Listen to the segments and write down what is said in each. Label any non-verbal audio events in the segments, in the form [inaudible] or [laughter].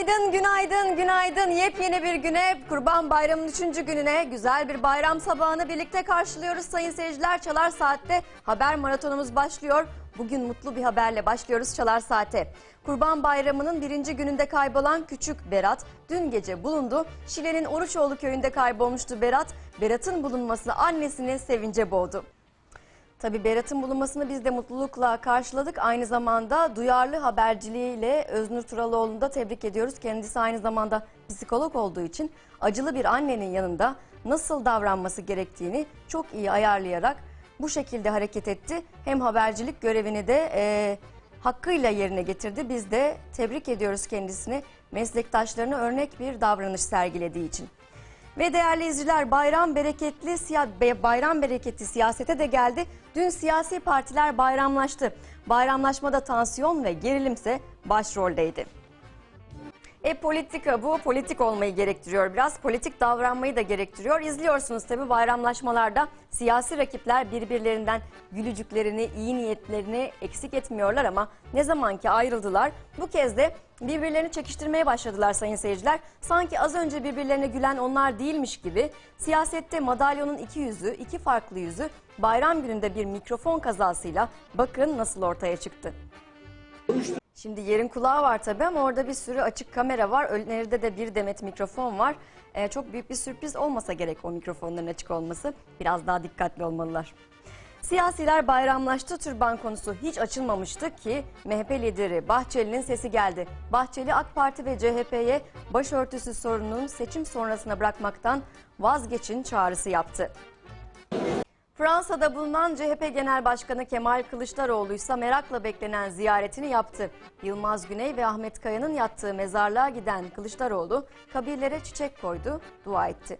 Günaydın, günaydın, günaydın. Yepyeni bir güne, Kurban Bayramı'nın üçüncü gününe güzel bir bayram sabahını birlikte karşılıyoruz sayın seyirciler. Çalar Saat'te haber maratonumuz başlıyor. Bugün mutlu bir haberle başlıyoruz Çalar Saat'e. Kurban Bayramı'nın birinci gününde kaybolan küçük Berat dün gece bulundu. Şile'nin Oruçoğlu köyünde kaybolmuştu Berat. Berat'ın bulunması annesini sevince boğdu. Tabii Berat'ın bulunmasını biz de mutlulukla karşıladık. Aynı zamanda duyarlı haberciliğiyle Öznur Turaloğlu'nu da tebrik ediyoruz. Kendisi aynı zamanda psikolog olduğu için acılı bir annenin yanında nasıl davranması gerektiğini çok iyi ayarlayarak bu şekilde hareket etti. Hem habercilik görevini de e, hakkıyla yerine getirdi. Biz de tebrik ediyoruz kendisini meslektaşlarına örnek bir davranış sergilediği için. Ve değerli izleyiciler bayram bereketli bayram bereketli siyasete de geldi. Dün siyasi partiler bayramlaştı. Bayramlaşmada tansiyon ve gerilimse başroldeydi. E politika bu politik olmayı gerektiriyor. Biraz politik davranmayı da gerektiriyor. İzliyorsunuz tabii bayramlaşmalarda siyasi rakipler birbirlerinden gülücüklerini, iyi niyetlerini eksik etmiyorlar ama ne zaman ki ayrıldılar bu kez de birbirlerini çekiştirmeye başladılar sayın seyirciler. Sanki az önce birbirlerine gülen onlar değilmiş gibi siyasette madalyonun iki yüzü, iki farklı yüzü bayram gününde bir mikrofon kazasıyla bakın nasıl ortaya çıktı. Şimdi yerin kulağı var tabii ama orada bir sürü açık kamera var. Önlerinde de bir demet mikrofon var. Ee, çok büyük bir sürpriz olmasa gerek o mikrofonların açık olması. Biraz daha dikkatli olmalılar. Siyasiler bayramlaştı. Türban konusu hiç açılmamıştı ki MHP lideri Bahçeli'nin sesi geldi. Bahçeli AK Parti ve CHP'ye başörtüsü sorununun seçim sonrasına bırakmaktan vazgeçin çağrısı yaptı. Fransa'da bulunan CHP Genel Başkanı Kemal Kılıçdaroğlu ise merakla beklenen ziyaretini yaptı. Yılmaz Güney ve Ahmet Kaya'nın yattığı mezarlığa giden Kılıçdaroğlu kabirlere çiçek koydu, dua etti.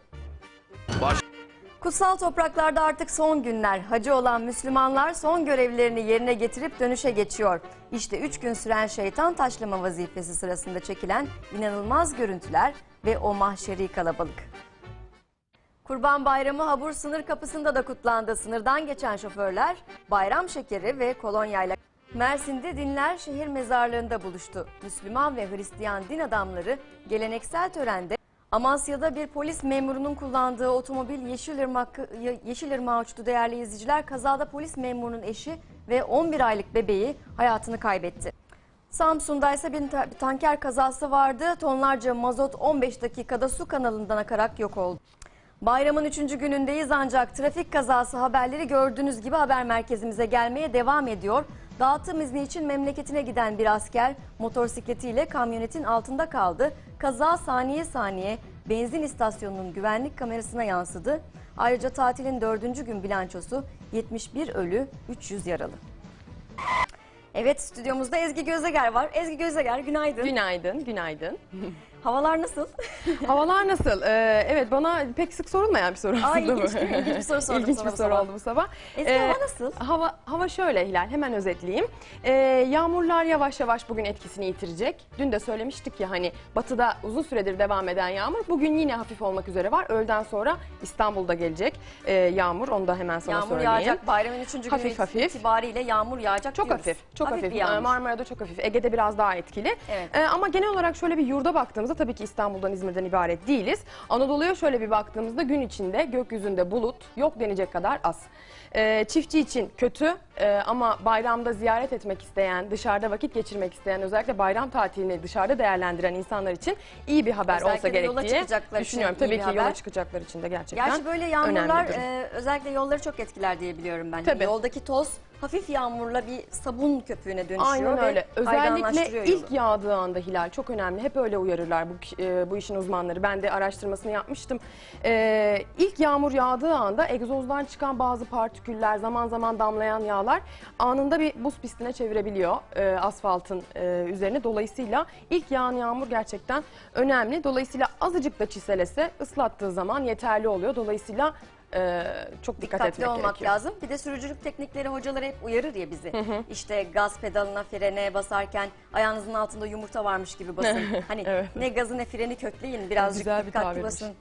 Kutsal topraklarda artık son günler. Hacı olan Müslümanlar son görevlerini yerine getirip dönüşe geçiyor. İşte üç gün süren şeytan taşlama vazifesi sırasında çekilen inanılmaz görüntüler ve o mahşeri kalabalık. Kurban Bayramı Habur sınır kapısında da kutlandı. Sınırdan geçen şoförler bayram şekeri ve kolonyayla Mersin'de dinler şehir mezarlığında buluştu. Müslüman ve Hristiyan din adamları geleneksel törende Amasya'da bir polis memurunun kullandığı otomobil Yeşilırmak, Yeşilırmak'a uçtu değerli izleyiciler. Kazada polis memurunun eşi ve 11 aylık bebeği hayatını kaybetti. Samsun'da ise bir tanker kazası vardı. Tonlarca mazot 15 dakikada su kanalından akarak yok oldu. Bayramın 3. günündeyiz ancak trafik kazası haberleri gördüğünüz gibi haber merkezimize gelmeye devam ediyor. Dağıtım izni için memleketine giden bir asker motosikletiyle kamyonetin altında kaldı. Kaza saniye saniye benzin istasyonunun güvenlik kamerasına yansıdı. Ayrıca tatilin 4. gün bilançosu 71 ölü 300 yaralı. Evet stüdyomuzda Ezgi Gözeger var. Ezgi Gözeger günaydın. Günaydın, günaydın. Havalar nasıl? [laughs] Havalar nasıl? Ee, evet bana pek sık sorulmayan bir soru aslında Aa, bu. ilginç değil mi? İlginç bir soru [laughs] sordum İlginç sana bir bu soru sabah. oldu bu sabah. Ee, hava nasıl? Hava, hava şöyle Hilal, hemen özetleyeyim. Ee, yağmurlar yavaş yavaş bugün etkisini yitirecek. Dün de söylemiştik ya hani batıda uzun süredir devam eden yağmur bugün yine hafif olmak üzere var. Öğleden sonra İstanbul'da gelecek ee, yağmur, onu da hemen sana Yağmur söyleyeyim. yağacak bayramın 3. günü Hafif hafif. itibariyle yağmur yağacak Çok diyoruz. hafif, çok hafif. bir yağmur. Ee, Marmara'da çok hafif, Ege'de biraz daha etkili. Evet. Ee, ama genel olarak şöyle bir yurda baktığımızda tabii ki İstanbul'dan, İzmir'den ibaret değiliz. Anadolu'ya şöyle bir baktığımızda gün içinde gökyüzünde bulut yok denecek kadar az. Ee, çiftçi için kötü ee, ama bayramda ziyaret etmek isteyen, dışarıda vakit geçirmek isteyen, özellikle bayram tatilini dışarıda değerlendiren insanlar için iyi bir haber Özellikle olsa gerek diye düşünüyorum. Tabii ki haber. yola çıkacaklar için de gerçekten Gerçi böyle yağmurlar e, özellikle yolları çok etkiler diye biliyorum ben. Tabii. Yoldaki toz hafif yağmurla bir sabun köpüğüne dönüşüyor Aynen ve öyle. Özellikle ilk yolu. yağdığı anda Hilal çok önemli. Hep öyle uyarırlar bu e, bu işin uzmanları. Ben de araştırmasını yapmıştım. Ee, ilk yağmur yağdığı anda egzozdan çıkan bazı partiküller, zaman zaman damlayan yağlar anında bir buz pistine çevirebiliyor e, asfaltın e, üzerine. Dolayısıyla ilk yağan yağmur gerçekten önemli. Dolayısıyla azıcık da çiselese ıslattığı zaman yeterli oluyor. Dolayısıyla e, çok dikkat Dikkatli etmek olmak gerekiyor. lazım. Bir de sürücülük teknikleri hocaları hep uyarır ya bizi. İşte gaz pedalına, frene basarken ayağınızın altında yumurta varmış gibi basın. [laughs] Hani Evet. ne gazı ne freni kökleyin. Birazcık Güzel bir dikkatli tabirmiş. basın.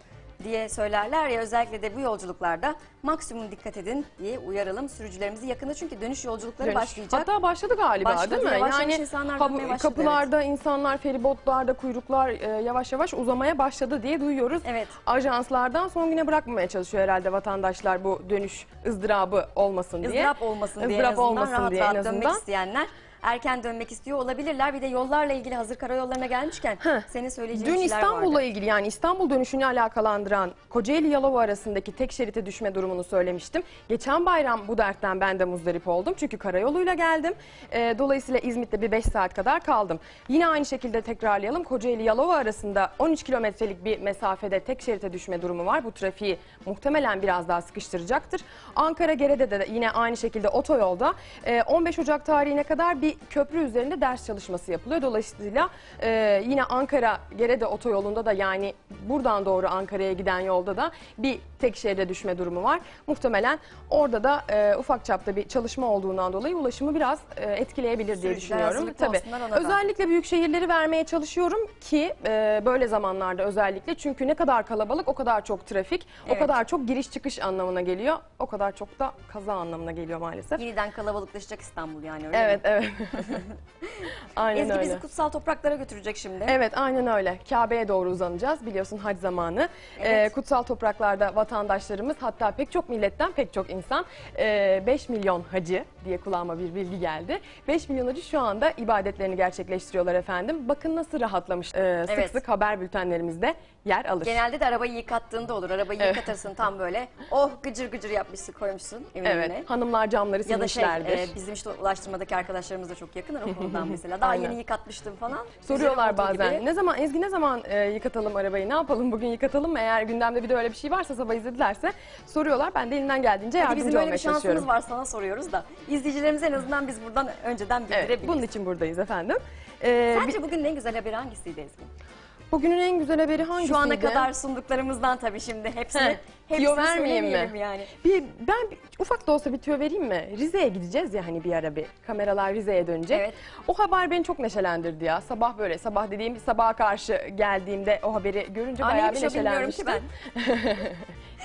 Diye söylerler ya özellikle de bu yolculuklarda maksimum dikkat edin diye uyaralım sürücülerimizi yakında çünkü dönüş yolculukları Dönüş. başlayacak. Hatta başladı galiba Başladı, değil mi? yavaş insanlar kap- başladı, kapılarda insanlar feribotlarda kuyruklar e, yavaş yavaş uzamaya başladı diye duyuyoruz. Evet. Ajanslardan son güne bırakmamaya çalışıyor herhalde vatandaşlar bu dönüş ızdırabı olmasın diye. ızdırap olmasın diye en Izdırap azından olmasın rahat diye en rahat dönmek azından. isteyenler erken dönmek istiyor olabilirler. Bir de yollarla ilgili hazır karayollarına gelmişken Heh. senin söyleyeceğin Dün şeyler İstanbul'la vardı. ilgili yani İstanbul dönüşünü alakalandıran Kocaeli Yalova arasındaki tek şerite düşme durumunu söylemiştim. Geçen bayram bu dertten ben de muzdarip oldum. Çünkü karayoluyla geldim. Ee, dolayısıyla İzmit'te bir 5 saat kadar kaldım. Yine aynı şekilde tekrarlayalım. Kocaeli Yalova arasında 13 kilometrelik bir mesafede tek şerite düşme durumu var. Bu trafiği muhtemelen biraz daha sıkıştıracaktır. Ankara Gerede'de de yine aynı şekilde otoyolda e, 15 Ocak tarihine kadar bir köprü üzerinde ders çalışması yapılıyor. Dolayısıyla e, yine Ankara Gerede otoyolunda da yani buradan doğru Ankara'ya giden yolda da bir tek şeride düşme durumu var. Muhtemelen orada da e, ufak çapta bir çalışma olduğundan dolayı ulaşımı biraz e, etkileyebilir diye Sürücüler düşünüyorum. hazırlıklı olsunlar ona da. Özellikle büyük şehirleri vermeye çalışıyorum ki e, böyle zamanlarda özellikle çünkü ne kadar kalabalık o kadar çok trafik, Evet. o kadar çok giriş çıkış anlamına geliyor. O kadar çok da kaza anlamına geliyor maalesef. Yeniden kalabalıklaşacak İstanbul yani öyle Evet, mi? evet. [laughs] aynen Ezgi öyle. bizi kutsal topraklara götürecek şimdi. Evet aynen öyle. Kabe'ye doğru uzanacağız. Biliyorsun hac zamanı. Evet. Ee, kutsal topraklarda vatandaşlarımız hatta pek çok milletten pek çok insan e, 5 milyon hacı diye kulağıma bir bilgi geldi. 5 milyon hacı şu anda ibadetlerini gerçekleştiriyorlar efendim. Bakın nasıl rahatlamış. Ee, sık Evet. sık haber bültenlerimizde yer alır. Genelde de arabayı yıkattığında olur. Arabayı Evet. yıkatırsın tam böyle. Oh gıcır gıcır yapmışsın koymuşsun evin önüne. Evet. Hanımlar camları Ya da şey silmişlerdir. e, bizim işte ulaştırmadaki arkadaşlarımız da çok yakınlar o [laughs] konudan mesela. Daha Aynen. yeni yıkatmıştım falan. Soruyorlar bazen. gibi. Ne zaman Ezgi ne zaman e, yıkatalım arabayı? Ne yapalım bugün yıkatalım mı? Eğer gündemde bir de öyle bir şey varsa sabah izledilerse soruyorlar. Ben de elimden geldiğince Hadi yardımcı bizim öyle olmaya bir şansımız çalışıyorum. var sana soruyoruz da. İzleyicilerimize en azından biz buradan önceden Evet, bildirebiliriz. bunun için buradayız efendim. Ee, Sence bugünün en güzel haberi hangisiydi Ezgi? bugünün en güzel haberi hangisiydi? Şu ana kadar sunduklarımızdan tabii şimdi hepsini tüyo vermeyeyim mi? yani. Bir, ben bir- ufak da olsa bir tüyo vereyim mi? Rize'ye gideceğiz ya hani bir ara bir. Kameralar Rize'ye dönecek. Evet. O haber beni çok neşelendirdi ya. Sabah böyle sabah dediğim sabaha karşı geldiğimde o haberi görünce Aa, bayağı bir neşelenmiştim. ben. [laughs]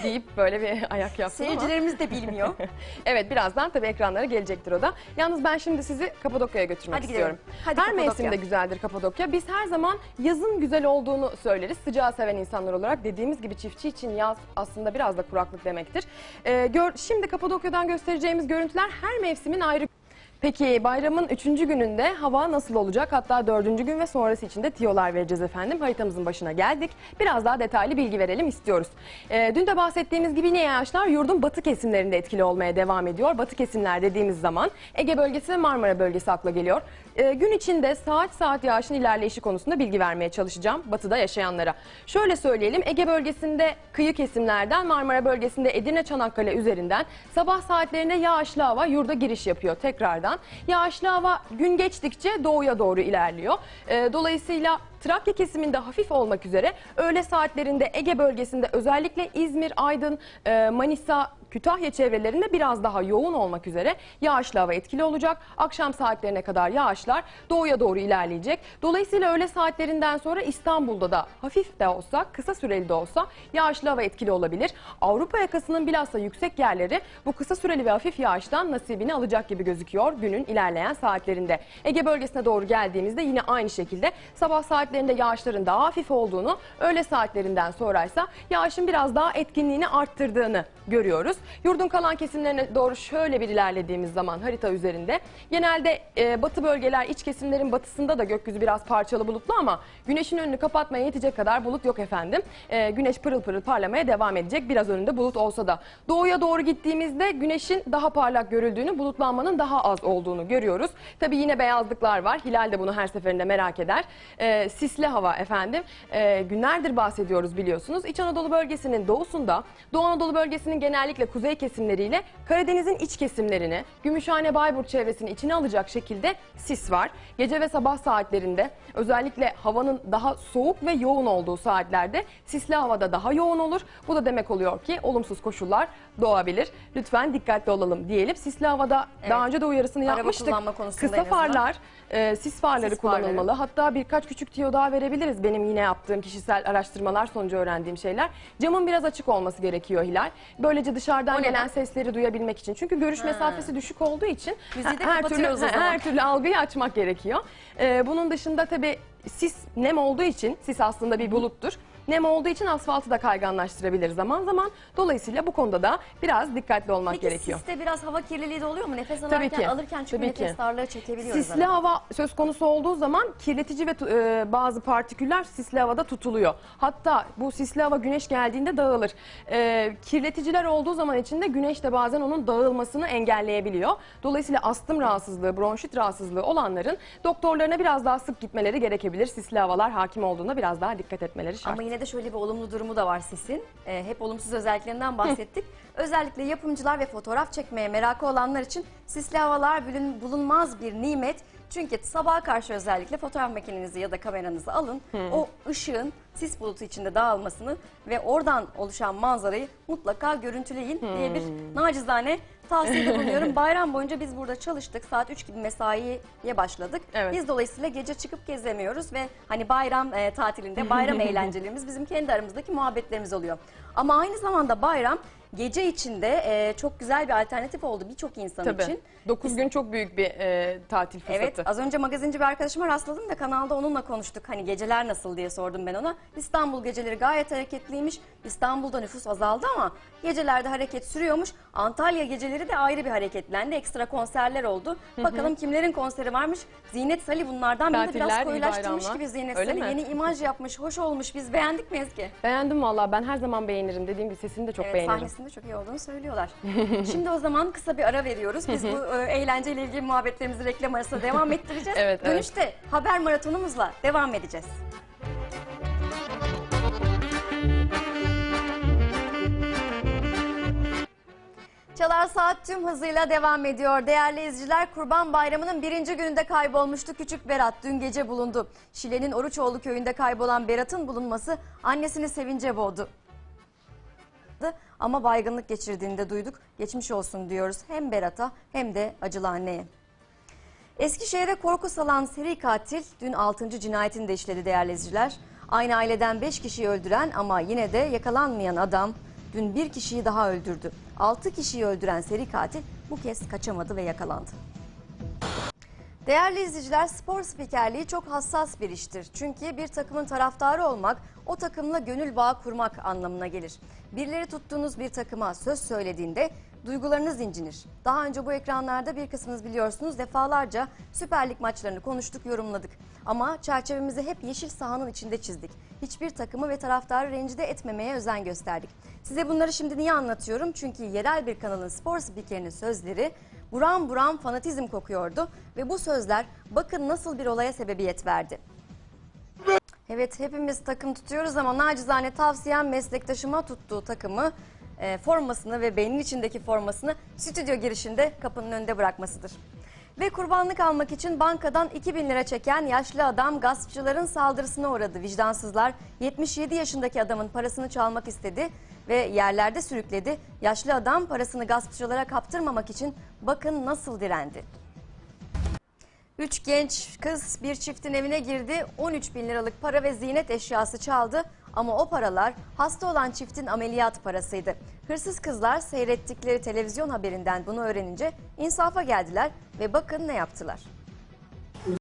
deyip böyle bir ayak yaptım ama. Seyircilerimiz de bilmiyor. [laughs] Evet birazdan tabii ekranlara gelecektir o da. Yalnız ben şimdi sizi Kapadokya'ya götürmek Hadi gidelim. istiyorum. Hadi her Kapadokya. mevsimde güzeldir Kapadokya. Biz her zaman yazın güzel olduğunu söyleriz. Sıcağı seven insanlar olarak dediğimiz gibi çiftçi için yaz aslında biraz da kuraklık demektir. Ee, gör, şimdi Kapadokya'dan göstereceğimiz görüntüler her mevsimin ayrı Peki bayramın üçüncü gününde hava nasıl olacak? Hatta dördüncü gün ve sonrası için de tiyolar vereceğiz efendim. Haritamızın başına geldik. Biraz daha detaylı bilgi verelim istiyoruz. Ee, dün de bahsettiğimiz gibi yine yağışlar yurdun batı kesimlerinde etkili olmaya devam ediyor. Batı kesimler dediğimiz zaman Ege bölgesi ve Marmara bölgesi akla geliyor. Ee, gün içinde saat saat yağışın ilerleyişi konusunda bilgi vermeye çalışacağım batıda yaşayanlara. Şöyle söyleyelim Ege bölgesinde kıyı kesimlerden Marmara bölgesinde Edirne Çanakkale üzerinden sabah saatlerinde yağışlı hava yurda giriş yapıyor tekrardan. Yağışlı hava gün geçtikçe doğuya doğru ilerliyor. Ee, dolayısıyla Trakya kesiminde hafif olmak üzere öğle saatlerinde Ege bölgesinde özellikle İzmir, Aydın, e, Manisa, Kütahya çevrelerinde biraz daha yoğun olmak üzere yağışlı hava etkili olacak. Akşam saatlerine kadar yağışlar doğuya doğru ilerleyecek. Dolayısıyla öğle saatlerinden sonra İstanbul'da da hafif de olsa, kısa süreli de olsa yağışlı hava etkili olabilir. Avrupa yakasının bilhassa yüksek yerleri bu kısa süreli ve hafif yağıştan nasibini alacak gibi gözüküyor günün ilerleyen saatlerinde. Ege bölgesine doğru geldiğimizde yine aynı şekilde sabah saatlerinde yağışların daha hafif olduğunu, öğle saatlerinden sonraysa yağışın biraz daha etkinliğini arttırdığını görüyoruz. Yurdun kalan kesimlerine doğru şöyle bir ilerlediğimiz zaman harita üzerinde genelde e, batı bölgeler iç kesimlerin batısında da gökyüzü biraz parçalı bulutlu ama güneşin önünü kapatmaya yetecek kadar bulut yok efendim. E, güneş pırıl pırıl parlamaya devam edecek biraz önünde bulut olsa da. Doğuya doğru gittiğimizde güneşin daha parlak görüldüğünü, bulutlanmanın daha az olduğunu görüyoruz. Tabii yine beyazlıklar var. Hilal de bunu her seferinde merak eder. E, sisli hava efendim. E, günlerdir bahsediyoruz biliyorsunuz. İç Anadolu bölgesinin doğusunda, Doğu Anadolu bölgesinin genellikle kuzey kesimleriyle Karadeniz'in iç kesimlerini, Gümüşhane Bayburt çevresini içine alacak şekilde sis var. Gece ve sabah saatlerinde özellikle havanın daha soğuk ve yoğun olduğu saatlerde sisli havada daha yoğun olur. Bu da demek oluyor ki olumsuz koşullar doğabilir. Lütfen dikkatli olalım diyelim. Sisli havada daha Evet. önce de uyarısını Araba yapmıştık. Kısa farlar, e, sis farları Sis farları. kullanılmalı. Hatta birkaç küçük tiyo daha verebiliriz. Benim yine yaptığım kişisel araştırmalar sonucu öğrendiğim şeyler. Camın biraz açık olması gerekiyor Hilal. Böylece dışarıdan gelen sesleri duyabilmek için. Çünkü görüş mesafesi düşük olduğu için Müziği de her türlü [laughs] her türlü algıyı açmak gerekiyor. E, bunun dışında tabii sis nem olduğu için sis aslında bir buluttur. Nem olduğu için asfaltı da kayganlaştırabilir zaman zaman. Dolayısıyla bu konuda da biraz dikkatli olmak Peki gerekiyor. siste biraz hava kirliliği de oluyor mu? Nefes Tabii alırken, ki. alırken çünkü Tabii nefes ki. darlığı çekebiliyoruz. Sisli arada. hava söz konusu olduğu zaman kirletici ve e, bazı partiküller sisli havada tutuluyor. Hatta bu sisli hava güneş geldiğinde dağılır. E, kirleticiler olduğu zaman içinde güneş de bazen onun dağılmasını engelleyebiliyor. Dolayısıyla astım rahatsızlığı, bronşit rahatsızlığı olanların doktorlarına biraz daha sık gitmeleri gerekebilir. Sisli havalar hakim olduğunda biraz daha dikkat etmeleri şart. Ama yine de şöyle bir olumlu durumu da var sisin. Ee, hep olumsuz özelliklerinden bahsettik. Özellikle yapımcılar ve fotoğraf çekmeye merakı olanlar için sisli havalar bulun- bulunmaz bir nimet. Çünkü sabaha karşı özellikle fotoğraf makinenizi ya da kameranızı alın. O ışığın sis bulutu içinde dağılmasını ve oradan oluşan manzarayı mutlaka görüntüleyin diye bir nacizane tavsiyede [laughs] bulunuyorum. Bayram boyunca biz burada çalıştık. Saat 3 gibi mesaiye başladık. Evet. Biz dolayısıyla gece çıkıp gezemiyoruz ve hani bayram e, tatilinde [laughs] bayram eğlencelerimiz bizim kendi aramızdaki muhabbetlerimiz oluyor. Ama aynı zamanda bayram gece içinde e, çok güzel bir alternatif oldu birçok insan Tabii. için. 9 gün çok büyük bir e, tatil fırsatı. Evet az önce magazinci bir arkadaşıma rastladım da kanalda onunla konuştuk. Hani geceler nasıl diye sordum ben ona. İstanbul geceleri gayet hareketliymiş. İstanbul'da nüfus azaldı ama gecelerde hareket sürüyormuş. Antalya geceleri de ayrı bir hareketlendi. Ekstra konserler oldu. Bakalım kimlerin konseri varmış. Zinet Salih bunlardan biri de biraz koyulaştırmış gibi Zinet Öyle Salih. mi? Yeni imaj yapmış, hoş olmuş. Biz beğendik mi Ezgi? Beğendim valla ben her zaman beğenirim. Dediğim gibi sesini de çok Evet beğenirim. sahnesinde çok iyi olduğunu söylüyorlar. [laughs] Şimdi o zaman kısa bir ara veriyoruz. Biz bu e, eğlenceyle ilgili muhabbetlerimizi reklam arasında devam ettireceğiz. [laughs] Evet. Dönüşte haber maratonumuzla devam edeceğiz. Çalar Saat tüm hızıyla devam ediyor. Değerli izleyiciler Kurban Bayramı'nın birinci gününde kaybolmuştu küçük Berat. Dün gece bulundu. Şile'nin Oruçoğlu köyünde kaybolan Berat'ın bulunması annesini sevince boğdu ama baygınlık geçirdiğini de duyduk. Geçmiş olsun diyoruz hem Berat'a hem de acılı anneye. Eskişehir'e korku salan seri katil dün 6. cinayetini de işledi değerli izleyiciler. Aynı aileden 5 kişiyi öldüren ama yine de yakalanmayan adam dün bir kişiyi daha öldürdü. 6 kişiyi öldüren seri katil bu kez kaçamadı ve yakalandı. Değerli izleyiciler spor spikerliği çok hassas bir iştir. Çünkü bir takımın taraftarı olmak o takımla gönül bağı kurmak anlamına gelir. Birileri tuttuğunuz bir takıma söz söylediğinde duygularınız incinir. Daha önce bu ekranlarda bir kısmınız biliyorsunuz defalarca Süper Lig maçlarını konuştuk, yorumladık. Ama çerçevemizi hep yeşil sahanın içinde çizdik. Hiçbir takımı ve taraftarı rencide etmemeye özen gösterdik. Size bunları şimdi niye anlatıyorum? Çünkü yerel bir kanalın spor spikerinin sözleri buram buram fanatizm kokuyordu ve bu sözler bakın nasıl bir olaya sebebiyet verdi. Evet hepimiz takım tutuyoruz ama nacizane tavsiyem meslektaşıma tuttuğu takımı e, formasını ve beynin içindeki formasını stüdyo girişinde kapının önünde bırakmasıdır. Ve kurbanlık almak için bankadan 2000 lira çeken yaşlı adam gaspçıların saldırısına uğradı. Vicdansızlar 77 yaşındaki adamın parasını çalmak istedi ve yerlerde sürükledi. Yaşlı adam parasını gaspçılara kaptırmamak için bakın nasıl direndi. Üç genç kız bir çiftin evine girdi. 13 bin liralık para ve ziynet eşyası çaldı. Ama o paralar hasta olan çiftin ameliyat parasıydı. Hırsız kızlar seyrettikleri televizyon haberinden bunu öğrenince insafa geldiler ve bakın ne yaptılar.